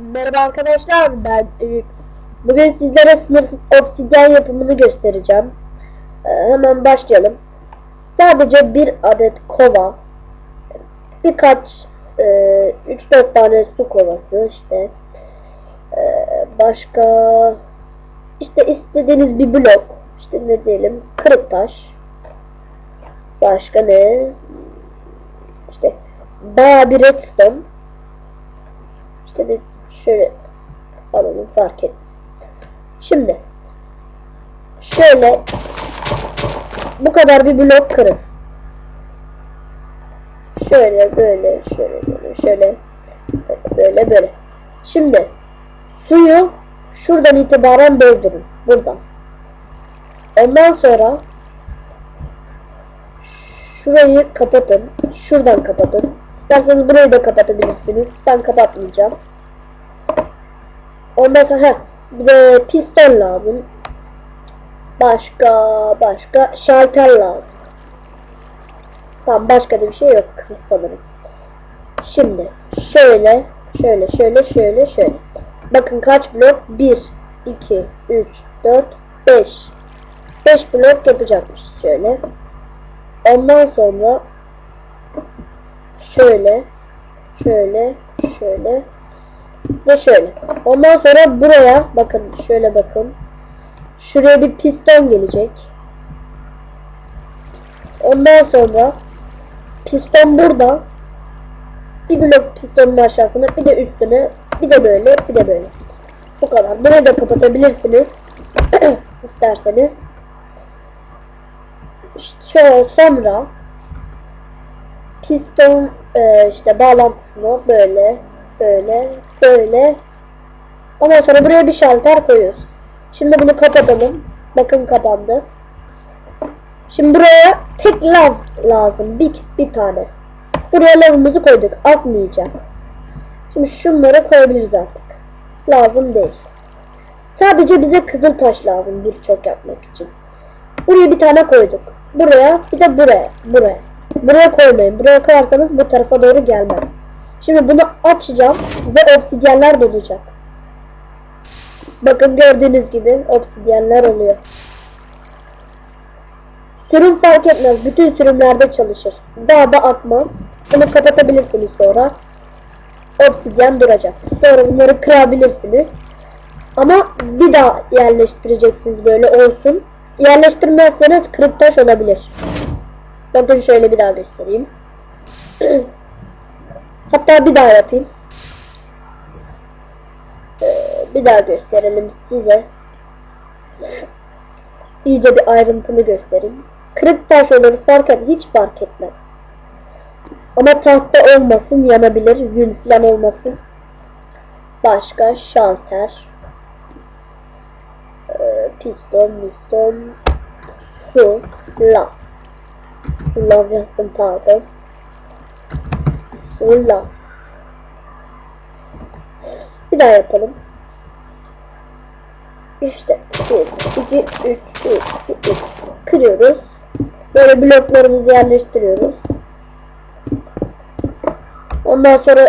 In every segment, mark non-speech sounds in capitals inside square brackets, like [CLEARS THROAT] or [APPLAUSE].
Merhaba arkadaşlar ben Ümit. Bugün sizlere sınırsız obsidyen yapımını göstereceğim. Ee, hemen başlayalım. Sadece bir adet kova, birkaç e, 3-4 tane su kovası işte. Ee, başka işte istediğiniz bir blok, işte ne diyelim kırık taş. Başka ne? İşte bayağı bir redstone. İşte biz şöyle alalım fark et. Şimdi şöyle bu kadar bir blok kırın. Şöyle böyle şöyle böyle şöyle böyle böyle. Şimdi suyu şuradan itibaren doldurun. Buradan. Ondan sonra şurayı kapatın. Şuradan kapatın. İsterseniz burayı da kapatabilirsiniz. Ben kapatmayacağım. Ondan sonra heh, bir de piston lazım. Başka başka şalter lazım. Tamam başka da bir şey yok sanırım. Şimdi şöyle şöyle şöyle şöyle şöyle. Bakın kaç blok? 1 2 3 4 5 5 blok yapacakmış şöyle. Ondan sonra şöyle şöyle şöyle ve şöyle. Ondan sonra buraya bakın şöyle bakın. Şuraya bir piston gelecek. Ondan sonra piston burada. Bir blok pistonun aşağısına bir de üstüne bir de böyle bir de böyle. Bu kadar. Burayı da kapatabilirsiniz. [CLEARS THROAT] isterseniz. İşte sonra piston e, işte bağlantısını böyle böyle böyle ondan sonra buraya bir şalter koyuyoruz. Şimdi bunu kapatalım. Bakın kapandı. Şimdi buraya tek lav lazım. Bir, bir tane. Buraya lavımızı koyduk. Akmayacak. Şimdi şunları koyabiliriz artık. Lazım değil. Sadece bize kızıl taş lazım birçok yapmak için. Buraya bir tane koyduk. Buraya bir de buraya. Buraya. Buraya koymayın. Buraya koyarsanız bu tarafa doğru gelmez. Şimdi bunu açacağım ve obsidyenler dolacak. Bakın gördüğünüz gibi obsidyenler oluyor. Sürüm fark etmez. Bütün sürümlerde çalışır. Daha da akmaz. Bunu kapatabilirsiniz sonra. Obsidyen duracak. Sonra bunları kırabilirsiniz. Ama bir daha yerleştireceksiniz böyle olsun. Yerleştirmezseniz kırık taş olabilir. Bakın şöyle bir daha göstereyim. [CLEARS THROAT] Hatta bir daha yapayım. Ee, bir daha gösterelim size. İyice bir ayrıntılı göstereyim. Kırık taş olur fark et hiç fark etmez. Ama tahta olmasın yanabilir. Yün falan olmasın. Başka şalter. Ee, piston, piston, su, lav. Lav yazdım pardon. Ulla. Bir daha yapalım. İşte 1, 2, 3, 1, 2, 3. Kırıyoruz. Böyle bloklarımızı yerleştiriyoruz. Ondan sonra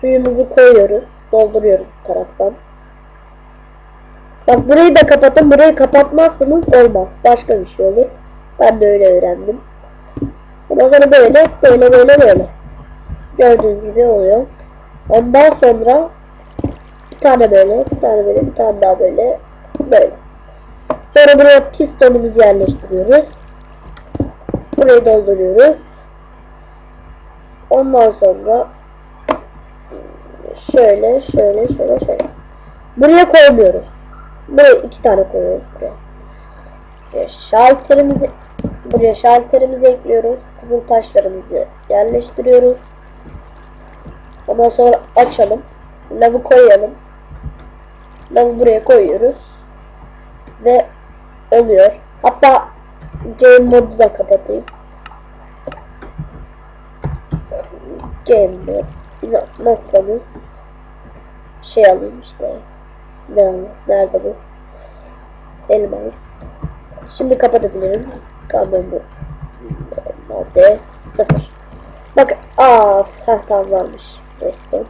suyumuzu koyuyoruz. Dolduruyoruz bu taraftan. Bak burayı da kapatın. Burayı kapatmazsanız olmaz. Başka bir şey olur. Ben de öyle öğrendim. Ondan sonra böyle, böyle, böyle, böyle. Gördüğünüz gibi oluyor. Ondan sonra bir tane böyle, bir tane böyle, bir tane daha böyle, böyle. Sonra buraya pistonumuzu yerleştiriyoruz. Burayı dolduruyoruz. Ondan sonra şöyle, şöyle, şöyle, şöyle. Buraya koymuyoruz. Buraya iki tane koyuyoruz buraya. Buraya şalterimizi buraya şalterimizi ekliyoruz. Kızıl taşlarımızı yerleştiriyoruz. Ondan sonra açalım. Lavı koyalım. Lavı buraya koyuyoruz. Ve oluyor. Hatta game modu da kapatayım. Game mod. İnanmazsanız şey alayım işte. Ne, nerede bu? Elmas. Şimdi kapatabilirim. Kablo bu. Madde sıfır. Bak, aa, heh, tamam varmış. Redstone.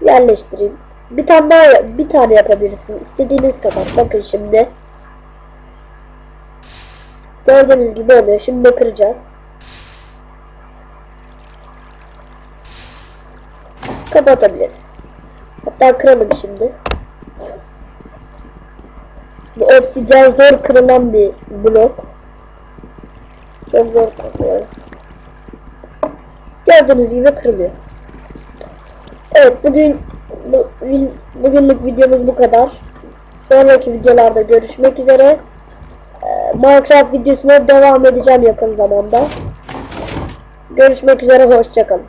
Yerleştireyim. Bir tane daha bir tane yapabilirsin. İstediğiniz kadar. Bakın şimdi. Gördüğünüz gibi oluyor. Şimdi kıracağız. Kapatabiliriz. Hatta kıralım şimdi. Bu obsidyen zor kırılan bir blok. Çok zor kırılıyor. Gördüğünüz gibi kırılıyor. Evet bugün bu, bugünlük videomuz bu kadar. Sonraki videolarda görüşmek üzere. Ee, Minecraft videosuna devam edeceğim yakın zamanda. Görüşmek üzere hoşçakalın.